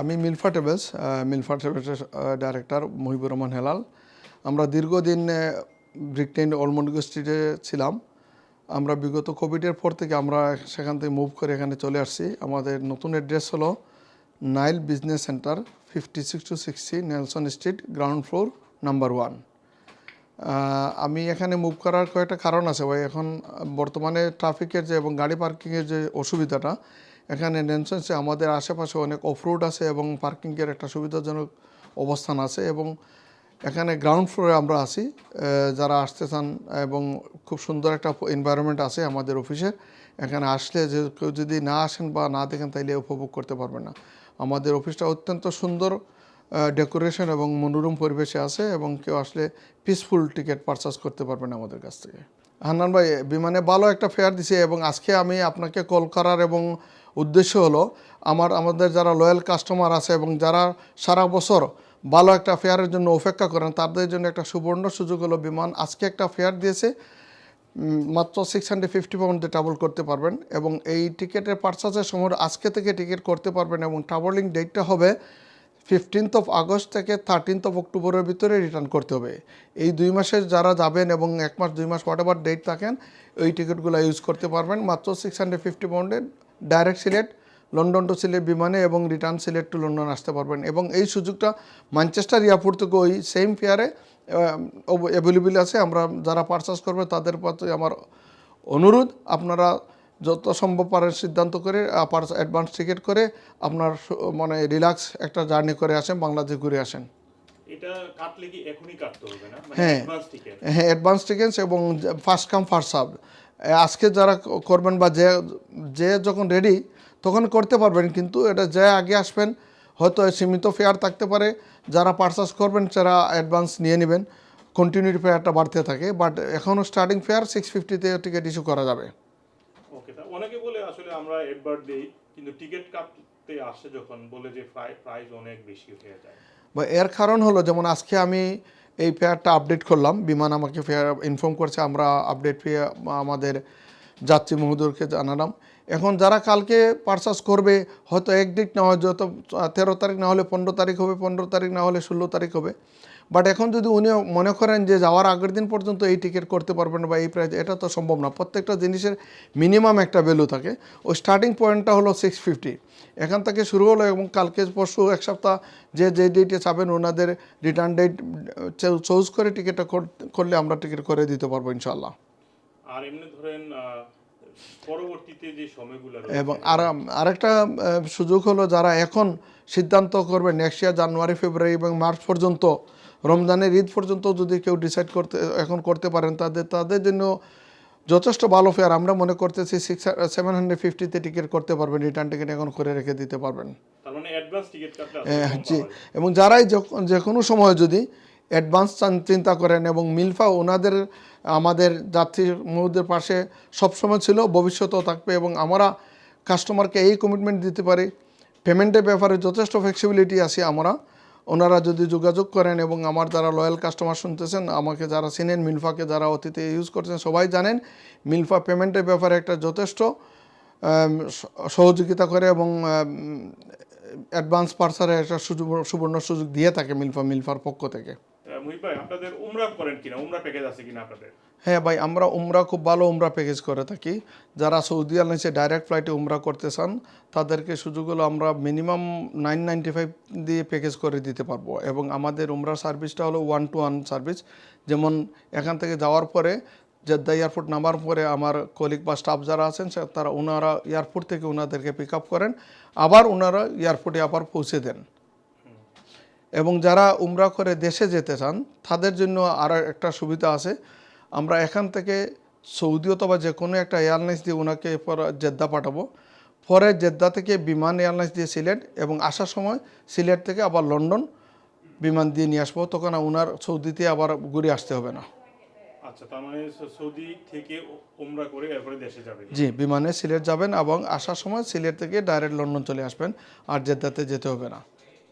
আমি মিলফা টেবেলস মিলফা ডাইরেক্টর মহিবুর রহমান হেলাল। আমরা দীর্ঘদিন ব্রিকটেন অলমন্ড স্ট্রিটে ছিলাম। আমরা বিগত কোভিডের পর থেকে আমরা সেখান থেকে মুভ করে এখানে চলে আসছি। আমাদের নতুন অ্যাড্রেস হলো Nile business centre fifty six two sixty Nelson street ground floor number one আমি এখানে মুভ করার কয়েকটা কারণ আছে ভাই। এখন বর্তমানে ট্রাফিকের যে এবং গাড়ি পার্কিংয়ের যে অসুবিধাটা, এখানে নেনসেন্সে আমাদের আশেপাশে অনেক অফরোড আছে এবং পার্কিংয়ের একটা সুবিধাজনক অবস্থান আছে এবং এখানে গ্রাউন্ড ফ্লোরে আমরা আছি যারা আসতে চান এবং খুব সুন্দর একটা এনভায়রনমেন্ট আছে আমাদের অফিসের এখানে আসলে যে কেউ যদি না আসেন বা না দেখেন তাইলে উপভোগ করতে পারবেন না। আমাদের অফিসটা অত্যন্ত সুন্দর ডেকোরেশন এবং মনোরম পরিবেশে আছে এবং কেউ আসলে পিসফুল টিকিট পারচেস করতে পারবেন আমাদের কাছ থেকে। হান্নান ভাই, বিমানে ভালো একটা ফেয়ার দিছে এবং আজকে আমি আপনাকে কল করার এবং উদ্দেশ্য হলো, আমার, আমাদের যারা লয়াল কাস্টমার আছে এবং যারা সারা বছর ভালো একটা ফেয়ারের জন্য অপেক্ষা করেন, তাদের জন্য একটা সুবর্ণ সুযোগ হলো বিমান আজকে একটা ফেয়ার দিয়েছে মাত্র সিক্স হান্ড্রেড ফিফটি পাউন্ডে ট্রাভেল করতে পারবেন এবং এই টিকিটের পার্চাসের সময় আজকে থেকে টিকিট করতে পারবেন এবং ট্রাভেলিং ডেটটা হবে ফিফটিন্থ অফ আগস্ট থেকে থার্টিন্থ অফ অক্টোবরের ভিতরে রিটার্ন করতে হবে। এই দুই মাসে যারা যাবেন এবং এক মাস, দুই মাস হোয়াট এভার ডেট থাকেন, ওই টিকিটগুলো ইউজ করতে পারবেন। মাত্র six hundred fifty পাউন্ডে direct Sylhet London to Sylhet বিমানে এবং রিটার্ন সিলেট টু লন্ডন আসতে পারবেন। এবং এই সুযোগটা ম্যানচেস্টার এয়ারপোর্ট থেকে ওই সেম ফেয়ারে অ্যাভেলেবেল আছে। আমরা যারা পারচেস করবে, তাদের প্রতি আমার অনুরোধ, আপনারা যত সম্ভব পারেন সিদ্ধান্ত করে আপার অ্যাডভান্স টিকিট করে আপনার মানে রিল্যাক্স একটা জার্নি করে আসেন বাংলাদেশ ঘুরে আসেন। মানে হ্যাঁ। হ্যাঁ অ্যাডভান্স টিকেটস এবং ফার্স্ট কাম ফার্স্ট সার্ভ আজকে যারা করবেন বা যে যে যখন রেডি তখন করতে পারবেন কিন্তু এটা যে আগে আসবেন হয়তো সীমিত ফেয়ার থাকতে পারে। যারা পারচেস করবেন যারা অ্যাডভান্স নিয়ে নেবেন কন্টিনিউটি ফেয়ারটা বাড়তে থাকে বাট এখনও স্টার্টিং ফেয়ার সিক্স ফিফটিতে টিকিট ইস্যু করা যাবে। আসলে আমরা একবার দেই, কিন্তু টিকিট কাটতে আসে যখন বলে যে প্রাইস অনেক বেশি হয়ে যায়। বা এর কারণ হলো, যেমন আজকে আমি এই ফেয়ারটা আপডেট করলাম, বিমান আমাকে ফেয়ার ইনফর্ম করছে, আমরা আপডেট পেয়ে আমাদের যাত্রী মহোদয়কে জানালাম। এখন যারা কালকে পারচেস করবে, হয়তো এক ডেট না হয়, যত তেরো তারিখ না হলে পনেরো তারিখ হবে, পনেরো তারিখ না হলে ষোলো তারিখ হবে। বাট এখন যদি উনি মনে করেন যে যাওয়ার আগের দিন পর্যন্ত এই টিকিট করতে পারবেন বা এই প্রাইস এটা তো সম্ভব না। প্রত্যেকটা জিনিসের মিনিমাম একটা ভ্যালু থাকে। ওই স্টার্টিং পয়েন্টটা হলো সিক্স ফিফটি এখান থেকে শুরু হলো এবং কালকে পরশু এক সপ্তাহ যে যে ডেটে চাবেন ওনাদের রিটার্ন ডেট চুজ করে টিকিটটা করলে আমরা টিকিট করে দিতে পারব ইনশাল্লাহ আর এমনি ধরেন পরবর্তীতে যে সময়গুলো এবং আর আরেকটা সুযোগ হলো যারা এখন সিদ্ধান্ত করবে নেক্সট ইয়ার জানুয়ারি ফেব্রুয়ারি এবং মার্চ পর্যন্ত রমজানের ঈদ পর্যন্ত যদি কেউ ডিসাইড করতে এখন করতে পারেন তাদের তাদের জন্য যথেষ্ট ভালো ফেয়ার আমরা মনে করতেছি সিক্স সেভেন হান্ড্রেড ফিফটিতে টিকিট করতে পারবেন রিটার্ন টিকিট এখন করে রেখে দিতে পারবেন। মানে হ্যাঁ, জি। এবং যারাই যে কোনো সময় যদি অ্যাডভান্স চিন্তা করেন এবং মিলফা ওনাদের, আমাদের যাত্রী মধ্যে পাশে সবসময় ছিল, ভবিষ্যতেও থাকবে এবং আমরা কাস্টমারকে এই কমিটমেন্ট দিতে পারি। পেমেন্টের ব্যাপারে যথেষ্ট ফ্লেক্সিবিলিটি আছে আমরা। ওনারা যদি যোগাযোগ করেন এবং আমার যারা লয়াল কাস্টমার শুনতেছেন, আমাকে যারা চিনেন, মিলফাকে যারা অতীতে ইউজ করছেন, সবাই জানেন, মিলফা পেমেন্টের ব্যাপারে একটা যথেষ্ট সহযোগিতা করে এবং অ্যাডভান্স পার্সারে একটা সুবর্ণ সুযোগ দিয়ে থাকে মিলফা, মিলফার পক্ষ থেকে। হ্যাঁ ভাই, আমরা উমরা খুব ভালো উমরা প্যাকেজ করে থাকি। যারা সৌদি আরলাইন্সে ডাইরেক্ট ফ্লাইটে উমরা করতে চান, তাদেরকে সুযোগগুলো আমরা মিনিমাম নাইন নাইনটি ফাইভ দিয়ে প্যাকেজ করে দিতে পারব। এবং আমাদের উমরা সার্ভিসটা হলো ওয়ান টু ওয়ান সার্ভিস যেমন এখান থেকে যাওয়ার পরে, জেদ্দা এয়ারপোর্ট নামার পরে আমার কলিগ বা স্টাফ যারা আছেন তারা ওনারা এয়ারপোর্ট থেকে ওনাদেরকে পিক আপ করেন। আবার ওনারা এয়ারপোর্টে আবার পৌঁছে দেন। এবং যারা উমরা করে দেশে যেতে চান তাদের জন্য আর একটা সুবিধা আছে। আমরা এখান থেকে সৌদি অথবা যে কোনো একটা এয়ারলাইন্স দিয়ে ওনাকে পরে জেদ্দা পাঠাবো। পরে জেদ্দা থেকে বিমান এয়ারলাইন্স দিয়ে সিলেট এবং আসার সময় সিলেট থেকে আবার লন্ডন বিমান দিয়ে নিয়ে আসব। তখন ওনার সৌদিতে আবার ঘুরে আসতে হবে না। আচ্ছা তার মানে সৌদি থেকে উমরা করে এরপরে দেশে যাবে জি বিমানে সিলেট যাবেন এবং আসার সময় সিলেট থেকে ডাইরেক্ট লন্ডন চলে আসবেন আর জেদ্দাতে যেতে হবে না।